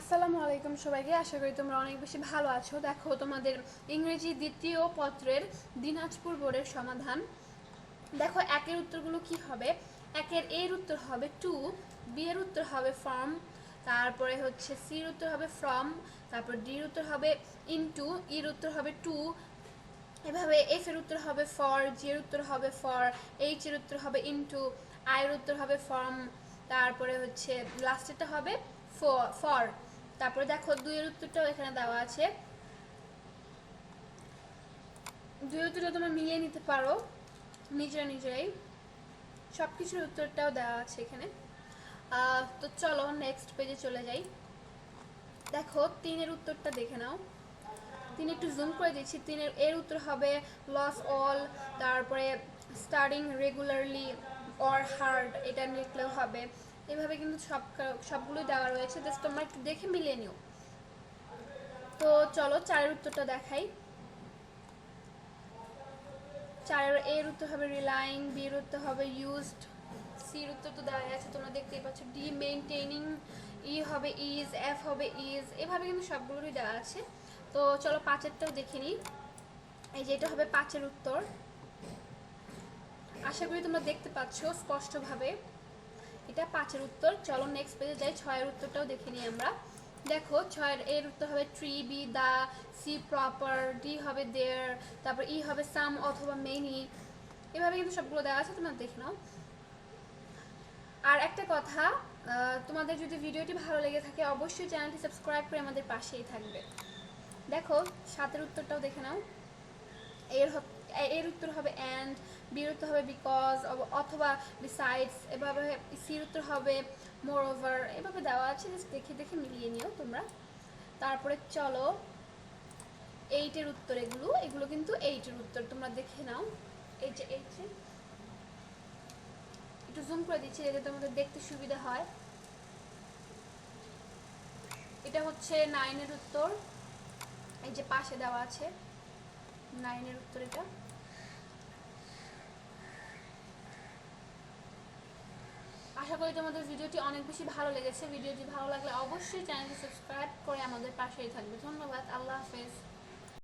আসসালামু আলাইকুম সবাইকে, আশা করি তোমরা অনেক বেশি ভালো আছো। দেখো, তোমাদের ইংরেজি দ্বিতীয় পত্রের দিনাজপুর বোর্ডের সমাধান। দেখো, একের উত্তরগুলো কি হবে? একের এর উত্তর হবে টু, বি এর উত্তর হবে ফর্ম, তারপরে হচ্ছে সির উত্তর হবে ফ্রম, তারপর ডির উত্তর হবে ইনটু ইর উত্তর হবে টু, এভাবে এফ এর উত্তর হবে ফর, জি এর উত্তর হবে ফর, এইচ এর উত্তর হবে ইনটু, আই এর উত্তর হবে ফর্ম, তারপরে হচ্ছে লাস্টেরটা হবে ফর। তারপরে দেখো দুইয়ের উত্তরটাও এখানে দেওয়া আছে। দুই উত্তরটা তোমরা মিলিয়ে নিতে পারো, নিজেরা নিজেরাই। সব কিছুর উত্তরটাও দেওয়া আছে এখানে। তো চলো নেক্সট পেজে চলে যাই। দেখো তিনের উত্তরটা দেখে নাও। তিন একটু জুম করে দিচ্ছি। তিনের, এর উত্তর হবে লস অল তারপরে স্টার্টিং রেগুলারলি অর হার্ড এটা লিখলেও হবে। এভাবে কিন্তু সব সবগুলোই দেওয়া রয়েছে। জাস্ট তোমরা একটু দেখে মিলিয়ে নিও। তো চলো, চারের উত্তরটা দেখাই। চারের, এর উত্তর হবে রিলাইং বির উত্তর হবে ইউজড, সির উত্তর তো দেওয়া আছে, তোমরা দেখতেই পাচ্ছ। ডি মেনটেনিং ই হবে ইজ, এফ হবে ইজ, এভাবে কিন্তু সবগুলোরই দেওয়া আছে। তো চলো, পাঁচেরটাও দেখে নিই। এই যে এটা হবে পাঁচের উত্তর। আশা করি তোমরা দেখতে পাচ্ছ স্পষ্টভাবে। এটা পাঁচের উত্তর। চলো নেক্সট পেজে যাই। ছয়ের উত্তরটাও দেখে নিই আমরা। দেখো, ছয়ের এর উত্তর হবে tree B the C proper D হবে দেয়ার তারপর ই হবে সাম অথবা মেনি এভাবে কিন্তু সবগুলো দেওয়া আছে, তোমরা দেখে নাও। আর একটা কথা তোমাদের যদি ভিডিওটি ভালো লেগে থাকে, অবশ্যই চ্যানেলটি সাবস্ক্রাইব করে আমাদের পাশেই থাকবে। দেখো, সাতের উত্তরটাও দেখে নাও। এর এর উত্তর হবে অ্যান্ড বির উত্তর হবে বিকজ অথবা বিসাইডস এভাবে সির উত্তর হবে মোর ওভার এভাবে দেওয়া আছে জাস্ট দেখে দেখে মিলিয়ে নিও তোমরা। তারপরে চলো এইটের উত্তর এগুলো এগুলো কিন্তু এইটের উত্তর, তোমরা দেখে নাও। এই যে এই যে একটু জুম করে দিচ্ছি, যাতে তোমাদের দেখতে সুবিধা হয়। এটা হচ্ছে নাইনের উত্তর, এই যে পাশে দেওয়া আছে। নাইনের উত্তর এটা? আশা করি তোমাদের ভিডিওটি অনেক বেশি ভালো লেগেছে। ভিডিওটি ভালো লাগলে অবশ্যই চ্যানেলটি সাবস্ক্রাইব করে আমাদের পাশেই থাকবে। ধন্যবাদ। আল্লাহ হাফেজ।